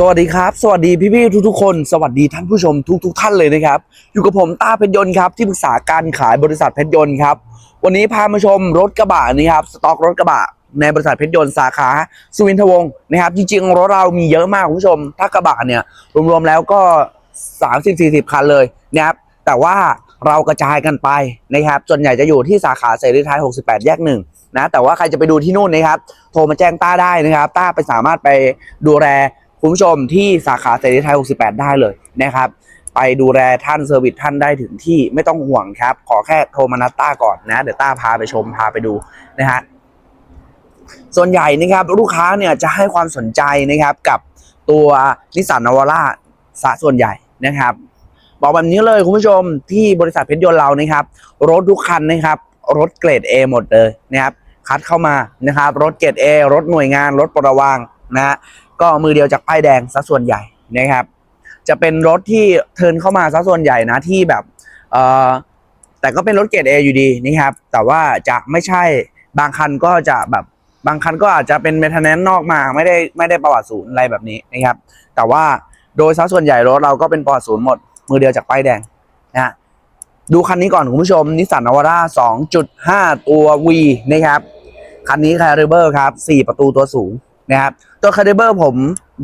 สวัสดีครับ สวัสดีพี่ๆทุกๆคน สวัสดีท่านผู้ชมทุกๆท่านเลยนะครับ อยู่กับผมต้าเพชรยนต์ครับที่ปรึกษาการขายบริษัทเพชรยนต์ครับ วันนี้พามาชมรถกระบะนี่ครับสต็อกรถกระบะในบริษัทเพชรยนต์สาขาสุวินทวงศ์นะครับ จริงๆรถเรามีเยอะมากคุณผู้ชม ถ้ากระบะเนี่ยรวมๆแล้วก็ 30-40 คันเลยนะครับแต่ว่าเรากระจายกันไปนะครับส่วนใหญ่จะอยู่ที่สาขาเสรีไทย 68 แยกหนึ่งนะแต่ว่าใครจะไปดูที่นู่นนะครับโทรมาแจ้งต้าได้นะครับ ต้าไปสามารถไปดูแล คุณผู้ชมที่สาขาเสรีไทย 68 ได้เลยนะครับ ไปดูแลท่านเซอร์วิสท่านได้ถึงที่ไม่ต้องห่วงครับ ขอแค่โทรมานัดต้าก่อนนะ เดี๋ยวต้าพาไปชมพาไปดูนะฮะส่วนใหญ่นะครับลูกค้าเนี่ยจะให้ความสนใจนะครับกับตัวนิสสันนาวาร่าซะส่วนใหญ่นะครับ บอกแบบนี้เลยคุณผู้ชมที่บริษัทเพชรยนต์เรานะครับ รถทุกคันนะครับ รถเกรด A หมดเลยนะครับ คัดเข้ามานะครับ รถเกรด A รถหน่วยงาน รถปรวางนะฮะ ก็มือเดียวจากป้ายแดงซะส่วนใหญ่นะครับ จะเป็นรถที่เทินเข้ามาซะส่วนใหญ่นะที่แบบเอ่อแต่ก็เป็นรถเกรด A ออยู่ดีนะครับ แต่ว่าจะไม่ใช่บางคันก็จะแบบบางคันก็อาจจะเป็นเมทแนนนอกมาไม่ได้ไม่ได้ประวัติศูนย์อะไรแบบนี้นะครับ แต่ว่าโดยซะส่วนใหญ่รถเราก็เป็นประวัติศูนย์หมด มือเดียวจากป้ายแดงนะฮะดูคันนี้ก่อนคุณผู้ชมนิสสันนาวาร่า2.5 ตัว V นะครับ คันนี้คาริเบอร์ครับ 4 ประตูตัวสูง นะครับตัวคาริเบอร์ผม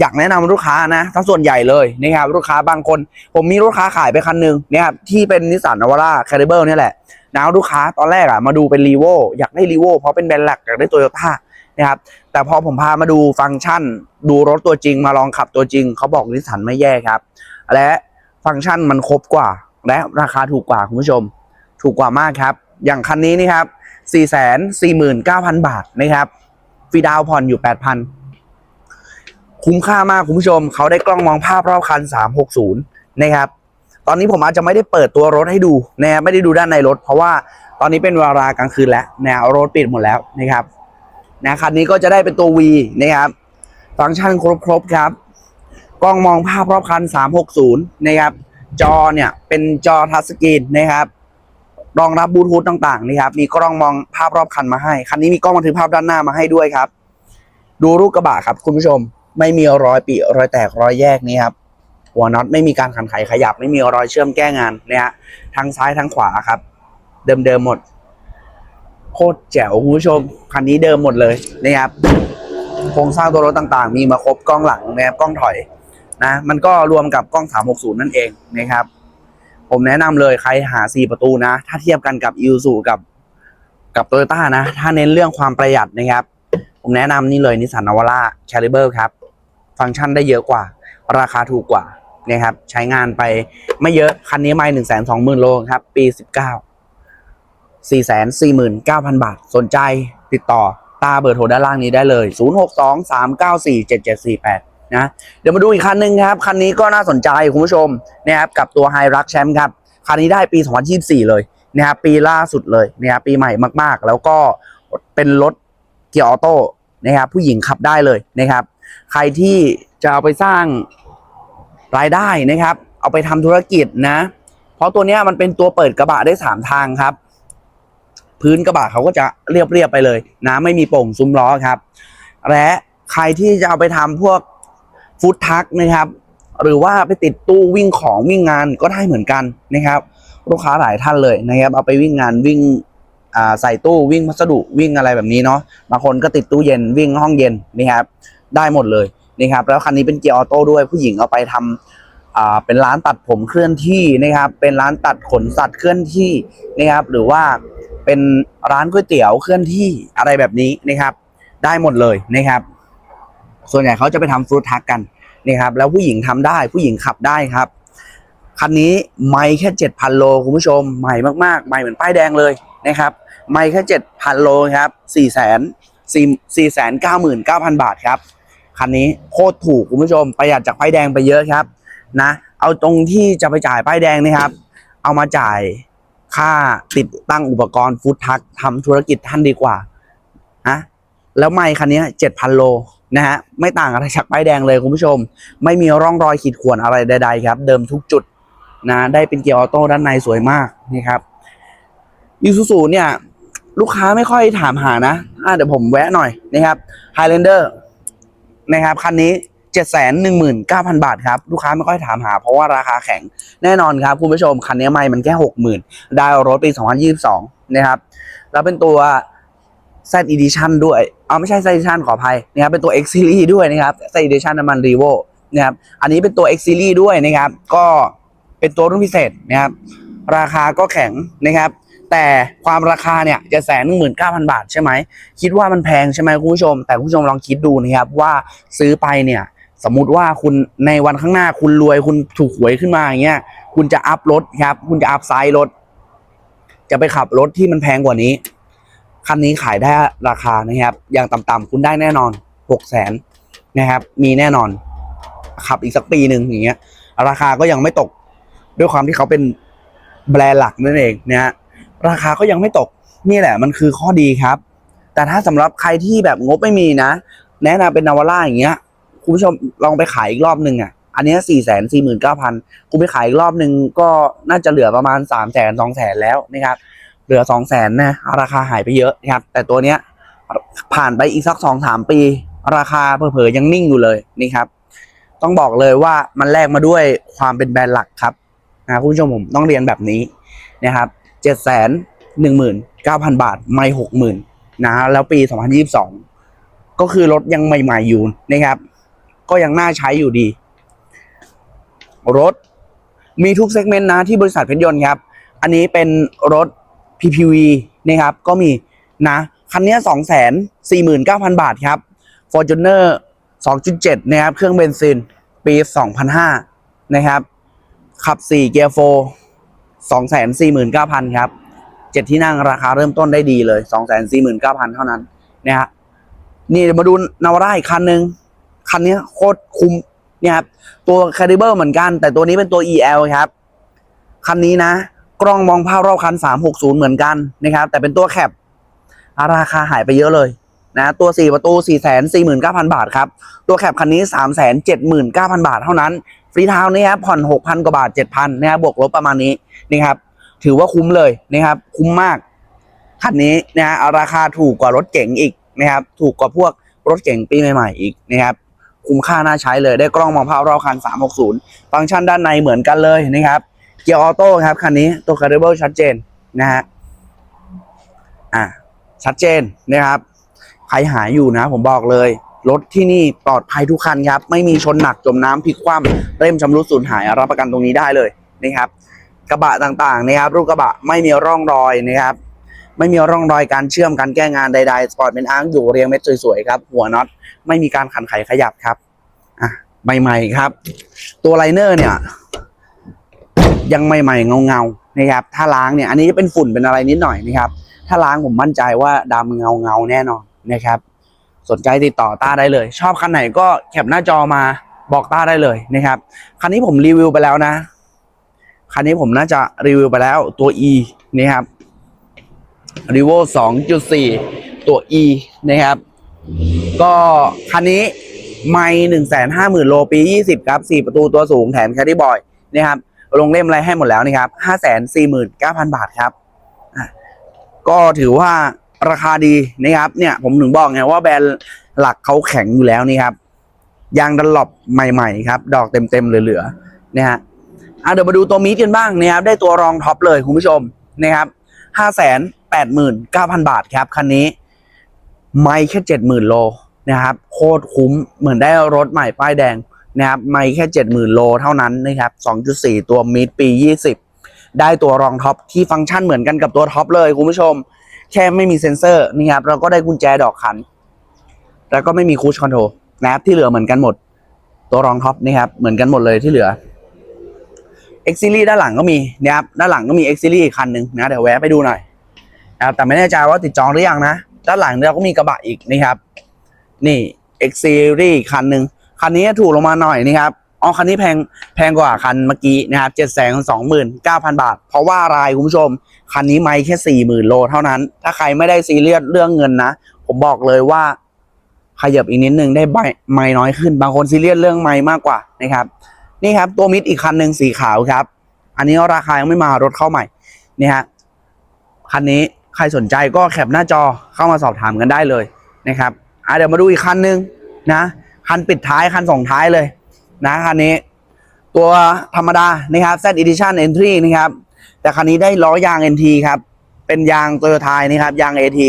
อยากแนะนำลูกค้านะทั้งส่วนใหญ่เลยนะครับลูกค้าบางคน ผมมีลูกค้าขายไปคันหนึ่งนะครับที่เป็นนิสสันนวาร่าคาริเบอร์นี่แหละนะลูกค้าตอนแรกอะมาดูเป็นรีโวอยากได้รีโวเพราะเป็นแบรนด์หลักอยากได้โตโยต้านะครับแต่พอผมพามาดูฟังก์ชัน ดูรถตัวจริงมาลองขับตัวจริง เขาบอกนิสสันไม่แย่ครับ และฟังก์ชันมันครบกว่า และราคาถูกกว่าคุณผู้ชม ถูกกว่ามากครับ อย่างคันนี้นี่ครับ 4 4 9 0 0 0 บาทนะครับ ฟรีดาวผ่อนอยู่8,000คุ้มค่ามากคุณผู้ชม เขาได้กล้องมองภาพรอบคัน 360 นะครับ ตอนนี้ผมอาจจะไม่ได้เปิดตัวรถให้ดูนะไม่ได้ดูด้านในรถ เพราะว่าตอนนี้เป็นเวลากลางคืนแล้วแนวรถปิดหมดแล้วนะครับนะคันนี้ก็จะได้เป็นตัว V นะครับ ฟังก์ชันครบๆครับ กล้องมองภาพรอบคัน 360 นะครับ จอเนี่ยเป็นจอทัชสกรีนนะครับ รองรับบลูทูธต่างๆนะครับมีกล้องมองภาพรอบคันมาให้ คันนี้มีกล้องบันทึกภาพด้านหน้ามาให้ด้วยครับ ดูรูปกระบะครับ คุณผู้ชมไม่มีรอยปีรอยแตกรอยแยกนี่ครับหัวน็อตไม่มีการขันไขขยับ ไม่มีรอยเชื่อมแก้งานนะฮะทั้งซ้ายทั้งขวาครับ เดิมๆหมด โคตรแจ๋วคุณผู้ชม คันนี้เดิมหมดเลยนะครับโครงสร้างตัวรถต่างๆ มีมาครบกล้องหลังนะครับกล้องถอยนะ มันก็รวมกับกล้อง 360 นั่นเองนะครับ ผมแนะนำเลยใครหา 4 ประตูนะ ถ้าเทียบกันกับ i s u กับกับโตโยต้านะ ถ้าเน้นเรื่องความประหยัดนะครับ ผมแนะนำนี่เลยนิสสันนาวาร่าแคลิเบอร์ครับ ฟังก์ชันได้เยอะกว่า ราคาถูกกว่านะครับใช้งานไปไม่เยอะ คันนี้ไม่หนึ่งแสนสองหมื่นโลครับ ปี19 4 4 9 0 0 0บาท สนใจติดต่อตาเบอร์โทรด้านล่างนี้ได้เลย062 394 7748 นะเดี๋ยวมาดูอีกคันหนึ่งครับ คันนี้ก็น่าสนใจคุณผู้ชมนะครับกับตัวไฮรักแชมป์ครับ คันนี้ได้ปี 2024 เลยนะครับปีล่าสุดเลยนะครับปีใหม่มากๆ แล้วก็เป็นรถเกียร์ออโต้นะครับผู้หญิงขับได้เลยนะครับ ใครที่จะเอาไปสร้างรายได้นะครับ เอาไปทำธุรกิจนะ เพราะตัวเนี้ยมันเป็นตัวเปิดกระบะได้สามทางครับ พื้นกระบะเขาก็จะเรียบๆไปเลยนะไม่มีโป่งซุ้มล้อครับ และใครที่จะเอาไปทำพวก ฟู้ดทักนะครับ หรือว่าไปติดตู้วิ่งของวิ่งงานก็ได้เหมือนกันนะครับ ลูกค้าหลายท่านเลยนะครับ เอาไปวิ่งงานวิ่งใส่ตู้วิ่งพัสดุวิ่งอะไรแบบนี้เนาะบางคนก็ติดตู้เย็นวิ่งห้องเย็นนะครับ ได้หมดเลยนะครับ แล้วคันนี้เป็นเกียร์ออโต้ด้วยผู้หญิงเอาไปทำอ่าเป็นร้านตัดผมเคลื่อนที่นะครับ เป็นร้านตัดขนสัตว์เคลื่อนที่นะครับ หรือว่าเป็นร้านก๋วยเตี๋ยวเคลื่อนที่อะไรแบบนี้นะครับ ได้หมดเลยนะครับ ส่วนใหญ่เขาจะไปทำฟรุตทักกันนะครับแล้วผู้หญิงทำได้ผู้หญิงขับได้ครับ คันนี้ไม่แค่เจ็ดพันโลคุณผู้ชมใหม่มากๆใหม่เหมือนป้ายแดงเลยนะครับไม่แค่เจ็ดพันโลครับสี่แสนสี่สี่แสนเก้าหมื่นเก้าพันบาทครับคันนี้โคตรถูกคุณผู้ชมประหยัดจากป้ายแดงไปเยอะครับนะเอาตรงที่จะไปจ่ายป้ายแดงนะครับ เอามาจ่ายค่าติดตั้งอุปกรณ์ฟู้ดทักทำธุรกิจท่านดีกว่านะแล้วไม่คันนี้เจ็ดพันโล นะฮะไม่ต่างอะไรจากป้ายแดงเลยคุณผู้ชม ไม่มีร่องรอยขีดข่วนอะไรใด ๆ ครับ เดิมทุกจุดนะได้เป็นเกียร์ออโต้ด้านในสวยมากนี่ครับยูซูซูเนี่ย ลูกค้าไม่ค่อยถามหานะอะเดี๋ยวผมแวะหน่อยนะครับ Highlander นะครับคันนี้7 1 9 0 0 0บาทครับ ลูกค้าไม่ค่อยถามหา เพราะว่าราคาแข็งแน่นอนครับ คุณผู้ชม คันนี้ไม่มันแค่60,000ได้รถปี2022นะครับ แล้วเป็นตัว Z Edition ด้วย เอาไม่ใช่ Z Edition ขออภัยนะครับ เป็นตัว X Series ด้วยนะครับ Z Edition น้ำมัน r e v o นะครับ อันนี้เป็นตัว X Series ด้วยนะครับ ก็เป็นตัวรุ่นพิเศษนะครับ ราคาก็แข็งนะครับ แต่ความราคาเนี่ยจะแสนหนึ่งหมื่นเก้าพันบาทใช่ไหม คิดว่ามันแพงใช่ไหมคุณผู้ชม แต่คุณผู้ชมลองคิดดูนะครับว่าซื้อไปเนี่ยสมมุติว่าคุณในวันข้างหน้าคุณรวยคุณถูกหวยขึ้นมาอย่างเงี้ย คุณจะอัพรถครับ คุณจะอัพไซด์รถ จะไปขับรถที่มันแพงกว่านี้ คันนี้ขายได้ราคานะครับอย่างต่ำๆคุณได้แน่นอนหกแสนนะครับ มีแน่นอน ขับอีกสักปีหนึ่งอย่างเงี้ย ราคาก็ยังไม่ตก ด้วยความที่เขาเป็นแบรนด์หลักนั่นเองนะฮะราคาก็ยังไม่ตก นี่แหละมันคือข้อดีครับ แต่ถ้าสำหรับใครที่แบบงบไม่มีนะ แนะนำเป็นนาวาร่าอย่างเงี้ยคุณผู้ชมลองไปขายอีกรอบหนึ่งอะอันเนี้สี่แสนสี่หมื่นเก้าพันคุณไปขายอีกรอบหนึ่งก็น่าจะเหลือประมาณสามแสนสองแสนแล้วนะครับ เหลือสองแสนนะราคาหายไปเยอะนะครับ แต่ตัวเนี้ยผ่านไปอีกสักสองสามปี ราคาเผลอๆยังนิ่งอยู่เลยนี่ครับ ต้องบอกเลยว่ามันแลกมาด้วยความเป็นแบรนด์หลักครับนะคุณผู้ชมผมต้องเรียนแบบนี้นะครับเจ็ดแสนหนึ่งหมื่นเก้าพันบาท ไม่หกหมื่นนะแล้วปีสองพันยี่สิบสองก็คือรถยังใหม่ๆอยู่นะครับ ก็ยังน่าใช้อยู่ดี รถมีทุกเซกเมนต์นะที่บริษัทเพชรยนต์ครับ อันนี้เป็นรถ PPV นะครับ ก็มีนะ คันนี้สองแสนสี่หมื่นเก้าพันบาทครับ Fortuner 2.7 นะครับ เครื่องเบนซิน ปี 2005 นะครับ ขับ 4 เกียร์โฟ249,000 ครับ 7 ที่นั่งราคาเริ่มต้นได้ดีเลย 249,000 เท่านั้นนะฮะนี่มาดูนาวาร่าอีกคันหนึ่งคันนี้โคตรคุ้มเนี่ยครับ ตัวคาริเบอร์เหมือนกัน แต่ตัวนี้เป็นตัว EL ครับ คันนี้นะ ล้องมองภาพรอบคัน 360 เหมือนกันนะครับ แต่เป็นตัวแคปราคาหายไปเยอะเลยนะตัว 4 ประตู 4 4 9 0 0 0 บาทครับ ตัวแคปคันนี้ 3 7 9 0 0 0 บาทเท่านั้น ฟรีทาวน์นี่ครับผ่อน 6,000 กว่าบาท 7,000นะครับบวกลบประมาณนี้นะครับถือว่าคุ้มเลยนะครับ คุ้มมากคันนี้นะฮะราคาถูกกว่ารถเก๋งอีกนะครับ ถูกกว่าพวกรถเก๋งปีใหม่ๆอีกนะครับคุ้มค่าน่าใช้เลยได้กล้องมองภาพรอบคัน 360 ฟังก์ชันด้านในเหมือนกันเลยนะครับ เกียร์ออโต้ครับคันนี้ตัวคาร์เบิลชัดเจนนะฮะอะชัดเจนนะครับใครหาอยู่นะ ผมบอกเลย รถที่นี่ปลอดภัยทุกคันครับ ไม่มีชนหนักจมน้ำพลิกคว่ำเริ่มชำรุดสูญหายรับประกันตรงนี้ได้เลยนะครับ กระบะต่างๆนะครับรูปกระบะไม่มีร่องรอยนะครับไม่มีร่องรอยการเชื่อมการแก้งานใดๆสปอร์ตเป็นอ้าร์คอยู่เรียงเม็ดสวยๆครับ หัวน็อตไม่มีการขันไขขยับครับอะใหม่ๆครับ ตัวไลเนอร์เนี่ย ยังใหม่ๆเงาๆนะครับถ้าล้างเนี่ยอันนี้จะเป็นฝุ่นเป็นอะไรนิดหน่อยนะครับ ถ้าล้างผมมั่นใจว่าดำเงาเงาๆแน่นอนนะครับ สนใจติดต่อต้าได้เลย ชอบคันไหนก็แคปหน้าจอมาบอกต้าได้เลยนะครับคันนี้ผมรีวิวไปแล้วนะคันนี้ผมน่าจะรีวิวไปแล้วตัว E นะครับ r e v o 2.4 ตัว E นะครับ ก็คันนี้ไม่หนึ่งแสนห้าหมื่นโลปียี่สิบครับสี่ประตูตัวสูงแถมแคดดี้บอยนะครับ ลงเล่มอะไรให้หมดแล้วนะครับห้าแสนสี่หมื่นเก้าพันบาทครับก็ถือว่าราคาดีนะครับ เนี่ยผมถึงบอกไงว่าแบรนด์หลักเขาแข็งอยู่แล้วนี่ครับยางดันหลบใหม่ๆครับ ดอกเต็มๆเหลือๆนะฮะอะเดี๋ยวมาดูตัวมีดกันบ้างนะครับ ได้ตัวรองท็อปเลยคุณผู้ชมนะครับห้าแสนแปดหมื่นเก้าพันบาทครับคันนี้ ไม่แค่เจ็ดหมื่นโลนะครับ โคตรคุ้มเหมือนได้รถใหม่ป้ายแดง นะครับไม่แค่เจ็ดหมื่นโลเท่านั้นนะครับสองจุดสี่ตัวมิดปียี่สิบได้ตัวรองท็อปที่ฟังก์ชันเหมือนกันกับตัวท็อปเลยคุณผู้ชม แค่ไม่มีเซ็นเซอร์นะครับเราก็ได้กุญแจดอกขัน แล้วก็ไม่มีคูชคอนโทรลนะครับที่เหลือเหมือนกันหมด ตัวรองท็อปนะครับเหมือนกันหมดเลยที่เหลือ X Series ด้านหลังก็มีนะครับด้านหลังก็มี X Series อีกคันหนึ่งนะเดี๋ยวแวะไปดูหน่อยนะครับแต่ไม่แน่ใจว่าติดจองหรือยังนะ ด้านหลังเราก็มีกระบะอีกนะครับ นี่ X Series คันหนึ่ง คันนี้ถูกลงมาหน่อยนะครับอ๋อคันนี้แพงแพงกว่าคันเมื่อกี้นะครับเจ็ดแสนสองหมื่นเก้าพันบาท เพราะว่าอะไรคุณผู้ชม คันนี้ไม่แค่สี่หมื่นโลเท่านั้น ถ้าใครไม่ได้ซีเรียสเรื่องเงินนะ ผมบอกเลยว่า ขยับอีกนิดนึงได้ใบไม่น้อยขึ้น บางคนซีเรียสเรื่องไม่มากกว่านะครับ นี่ครับตัวมิดอีกคันหนึ่งสีขาวครับ อันนี้ราคายังไม่มารถเข้าใหม่นี่ฮะคันนี้ใครสนใจก็แคปหน้าจอเข้ามาสอบถามกันได้เลยนะครับอะเดี๋ยวมาดูอีกคันหนึ่งนะ คันปิดท้ายคันส่งท้ายเลยนะคันนี้ ตัวธรรมดานะครับ Z Edition Entry นะครับ แต่คันนี้ได้ล้อยาง NT ครับ เป็นยางโตโยต้านะครับ ยาง AT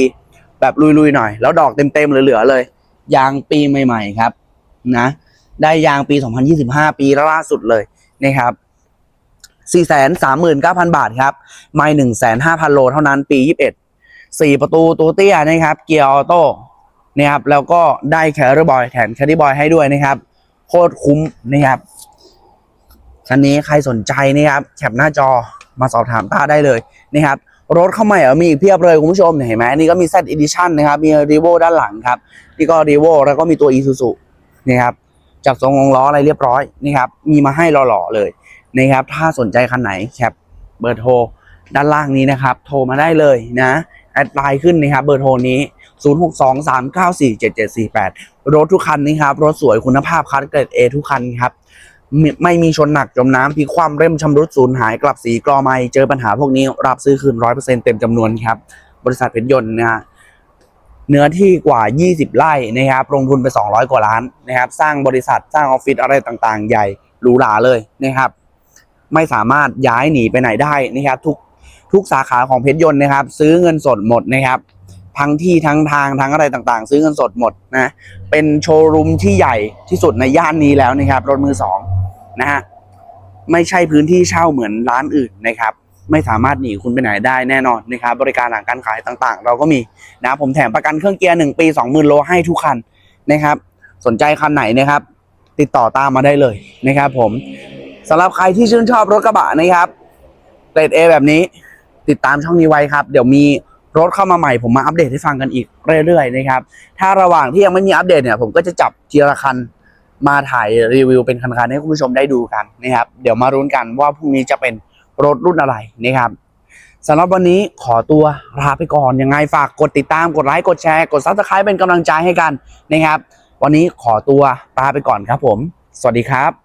แบบลุยๆหน่อย แล้วดอกเต็มๆเหลือๆเลย ยางปีใหม่ๆครับนะ ได้ยางปี 2025 ปีล่าสุดเลยนะครับ439,000 บาทครับ ไม่1,500โลเท่านั้นปี 21 4 ประตูตัวเตี้ยนะครับ เกียร์ออโต้ นะครับแล้วก็ได้แคร์บอยแถมแคร์บอยให้ด้วยนะครับโคตรคุ้มนะครับคันนี้ใครสนใจนะครับแคปหน้าจอมาสอบถามต้าได้เลยนะครับรถเข้าใหม่อะมีอีกเพียบเลยคุณผู้ชมเห็นไหมนี่ก็มี Z Edition นะครับ มี r e v o ด้านหลังครับนี่ก็ r e v o แล้วก็มีตัว Isuzu นะครับจับทรงวงล้ออะไรเรียบร้อยนะครับมีมาให้หล่อๆเลยนะครับถ้าสนใจคันไหนแคปเบอร์โทรด้านล่างนี้นะครับ โทรมาได้เลยนะแอดไลน์ขึ้นนะครับเบอร์โทรนี้ 0623947748 รถทุกคันนี้ครับ รถสวยคุณภาพคัดเกรด A ทุกคันครับไม่มีชนหนักจมน้ำพลิกคว่ำเร่มชำรุดสูญหายกลับสีกรอไม่เจอปัญหาพวกนี้รับซื้อคืนร้อยเปอร์เซ็นเต็มจำนวนครับ บริษัทเพชรยนต์นะฮะเนื้อที่กว่า 20 ไร่นะครับ ลงทุนไป 200 กว่าล้านนะครับ สร้างบริษัทสร้างออฟฟิศอะไรต่างๆ ใหญ่หรูหราเลยนะครับ ไม่สามารถย้ายหนีไปไหนได้นะครับ ทุกทุกสาขาของเพชรยนต์นะครับ ซื้อเงินสดหมดนะครับ ทั้งที่ทั้งทางทั้งอะไรต่างๆ ซื้อเงินสดหมดนะเป็นโชว์รูมที่ใหญ่ที่สุดในย่านนี้แล้วนะครับรถมือสองนะฮะไม่ใช่พื้นที่เช่าเหมือนร้านอื่นนะครับ ไม่สามารถหนีคุณไปไหนได้แน่นอนนะครับ บริการหลังการขายต่างๆ เราก็มีนะผมแถมประกันเครื่องเกียร์หนึ่งปีสองหมื่นโลให้ทุกคันนะครับ สนใจคันไหนนะครับ ติดต่อตามมาได้เลยนะครับ ผมสำหรับใครที่ชื่นชอบรถกระบะนะครับเกรดเอแบบนี้ ติดตามช่องนี้ไว้ครับ เดี๋ยวมี รถเข้ามาใหม่ผมมาอัปเดตให้ฟังกันอีกเรื่อยๆนะครับ ถ้าระหว่างที่ยังไม่มีอัปเดตเนี่ยผมก็จะจับทีละคันมาถ่ายรีวิวเป็นคันๆให้คุณผู้ชมได้ดูกันนะครับ เดี๋ยวมารุ้นกันว่าพรุ่งนี้จะเป็นรถรุ่นอะไรนะครับสำหรับวันนี้ขอตัวลาไปก่อน ยังไงฝากกดติดตามกดไลค์กดแชร์กดซับสไครป์เป็นกำลังใจให้กันนะครับ วันนี้ขอตัวลาไปก่อนครับผม สวัสดีครับ